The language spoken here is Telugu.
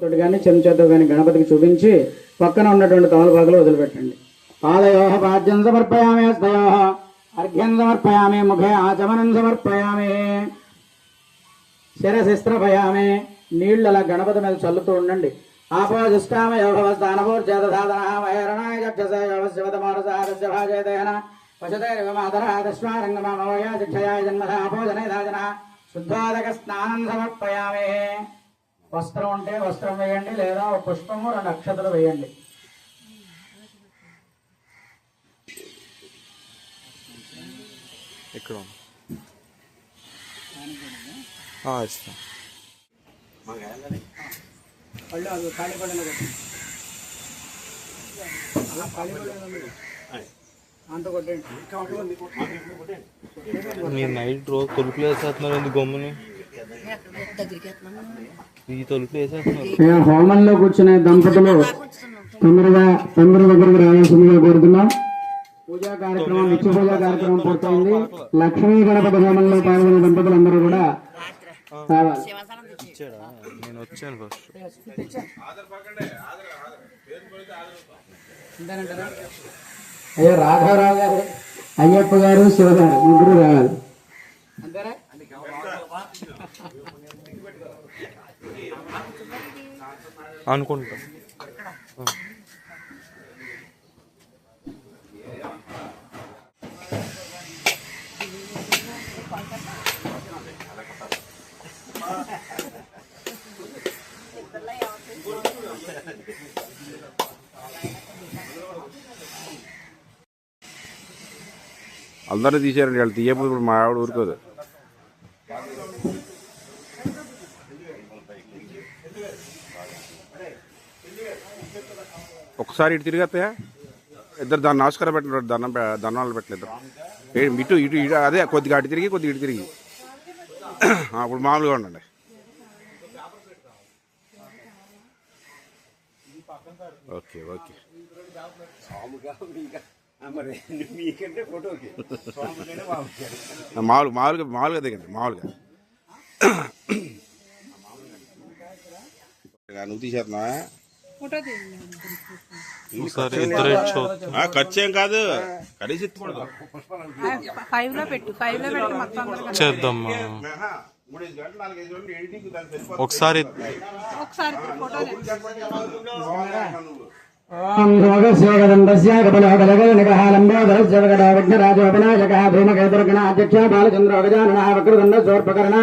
తోటి కానీ చెంచాతో కానీ గణపతికి చూపించి పక్కన ఉన్నటువంటి తమలపాకులు వదిలిపెట్టండి. పాదయోహ పాద్యం సమర్పయామే హస్తయోహ అర్ఘ్యం సమర్పయామే ముఖే ఆచమనం సమర్పయామే శిరశిస్త్రపయామే నీళ్ళు అలా గణపతి మీద చల్లుతూ ఉండండి. ఆపోజిష్టామ యోగవస్థానభోర్జాధారణాయ చక్షస యోగశివతమోరసాదస్య భాజయతేన పశుతైరివ మాతరాదశ్వారంగమామవయా శిక్షయాయ జన్మధ ఆపోజనైధాజన శుద్ధాదక స్నానం సమర్పయామే. వస్త్రం ఉంటే వస్త్రం వేయండి లేదా ఒక పుష్పము రెండు అక్షతలు వేయండి. ఇక్కడ ఇస్తా. పళ్ళు అది ఖాళీ ఖాళీ మీరు నైట్ రోజు వేసేస్తున్నారు ఎందుకు గమ్ముని? వేసేస్తున్నారు హోమంలో కూర్చునే దంపతులు తొందరగా తొందర దగ్గరికి రావాల్సిందిగా కోరుతున్నాం. పూజా కార్యక్రమం నిత్య పూజా కార్యక్రమం పూర్తయింది. లక్ష్మీ గణపతి హోమంలో పాల్గొనే దంపతులందరూ కూడా రావాలి. ఇచ్చాడా నేను వచ్చాను ఫస్ట్ అయ్యో రాఘవరావు గారు అయ్యప్ప గారు శివ గారు ముగ్గురు రావాలి. అంతేనా అనుకుంటా. అందరూ తీసారండి వాళ్ళు తీయకపోతే ఇప్పుడు మా ఆవిడ ఊరుకోదు. ఒకసారి ఇటు తిరిగేస్తాయా ఇద్దరు దాన్ని నమస్కారం పెట్టినారు దండం దండాలు పెట్టలేదు ఇటు ఇటు ఇటు అదే కొద్దిగా అటు తిరిగి కొద్దిగా ఇటు తిరిగి. అప్పుడు మామూలుగా ఉండండి. Okay okay. మామూలు మామూలుగా మామూలుగా దిగండి మామూలుగా. నువ్వు తీసేస్తున్నావా? చూద్దాం ఖర్చు కాదు. ఎత్తుకూడదు ఫైవ్లో పెట్టు ఫైవ్లో పెట్టి మొత్తం సరిపోతుంది. ఒకసారి ఒకసారి బాలచంద్రో వక్రదండ సోర్పకర్ణ